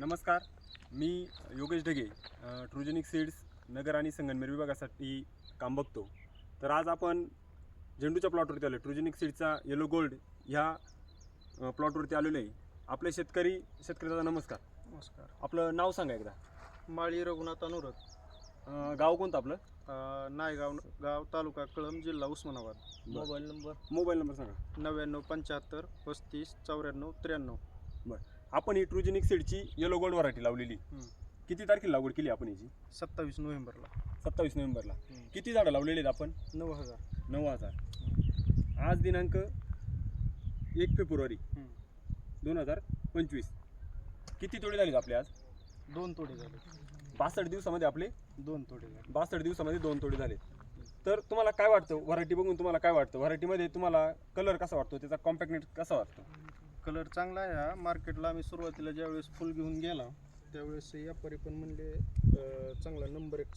नमस्कार. मी Yogesh Dhage Trugenic seeds Nagar आणि संगमनेर विभागासाठी काम बघतो. तर आज आपण झेंडूच्या प्लॉटवरती आलो ट्रुजेनिक सीडचा येलो गोल्ड ह्या प्लॉटवरती आलेलो आहे. आपले शेतकरी शेतकरी दादा नमस्कार. नमस्कार. आपलं नाव सांगा एकदा. माळी रघुनाथ अनुरत गाव कोणतं आपलं? नायगाव गाव तालुका कळंब जिल्हा Osmanabad. Mobile number? Mobile number सांगा. नव्याण्णव पंच्याहत्तर पस्तीस चौऱ्याण्णव त्र्याण्णव. आपण ही ट्रुजेनिक सीडची येलो गोल्ड व्हरायटी लावलेली. किती तारखेला लागवड केली आपण याची? सत्तावीस नोव्हेंबरला. सत्तावीस नोव्हेंबरला. किती झाडं लावलेली आहेत आपण? नऊ हजार. नऊ हजार. आज दिनांक एक फेब्रुवारी. दोन हजार पंचवीस. किती तोडे झालेत आपले आज? दोन तोडे झाले बासष्ट दिवसामध्ये आपले दोन तोडे झाले बासष्ट दिवसामध्ये दोन तोडे झाले तर तुम्हाला काय वाटतं? व्हरायटी बघून तुम्हाला काय वाटतं? व्हरायटीमध्ये तुम्हाला कलर कसा वाटतो? त्याचा कॉम्पॅक्टनेट कसा वाटतो? कलर चांगला आहे हा. मार्केटला आम्ही सुरुवातीला ज्यावेळेस फुल घेऊन गेला त्यावेळेस व्यापारी पण म्हणले चांगला नंबर एक